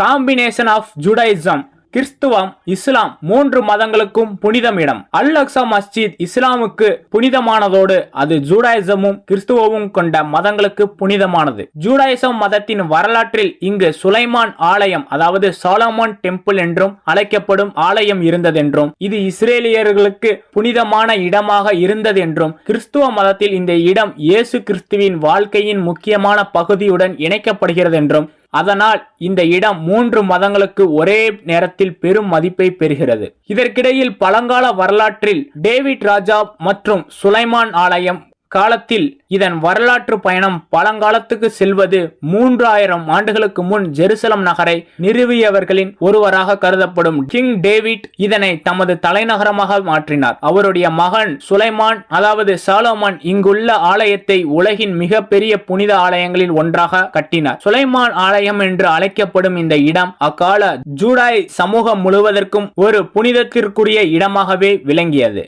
Combination of Judaism கிறிஸ்துவம் இஸ்லாம் மூன்று மதங்களுக்கும் புனிதம் இடம். அல் அக்சா மஸ்ஜித் இஸ்லாமுக்கு புனிதமானதோடு அது ஜூடாயிசமும் கிறிஸ்துவமும் கொண்ட மதங்களுக்கு புனிதமானது. ஜூடாயிசம் மதத்தின் வரலாற்றில் இங்கு சுலைமான் ஆலயம் அதாவது சாலமோன் டெம்பிள் என்றும் அழைக்கப்படும் ஆலயம் இருந்ததென்றும் இது இஸ்ரேலியர்களுக்கு புனிதமான இடமாக இருந்ததென்றும் கிறிஸ்துவ மதத்தில் இந்த இடம் இயேசு கிறிஸ்துவின் வாழ்க்கையின் முக்கியமான பகுதியுடன் இணைக்கப்படுகிறது என்றும் அதனால் இந்த இடம் மூன்று மதங்களுக்கு ஒரே நேரத்தில் பெரும் மதிப்பை பெறுகிறது. இதற்கிடையில் பழங்கால வரலாற்றில் டேவிட் ராஜா மற்றும் சுலைமான் ஆலயம் காலத்தில் இதன் வரலாற்று பயணம் பழங்காலத்துக்கு செல்வது மூன்று ஆயிரம் ஆண்டுகளுக்கு முன் ஜெருசலம் நகரை நிறுவியவர்களின் ஒருவராக கருதப்படும் கிங் டேவிட் இதனை தமது தலைநகரமாக மாற்றினார். அவருடைய மகன் சுலைமான் அதாவது சாலோமான் இங்குள்ள ஆலயத்தை உலகின் மிகப்பெரிய புனித ஆலயங்களில் ஒன்றாக கட்டினார். சுலைமான் ஆலயம் என்று அழைக்கப்படும் இந்த இடம் அக்கால ஜூடாய் சமூகம் முழுவதற்கும் ஒரு புனிதத்திற்குரிய இடமாகவே விளங்கியது.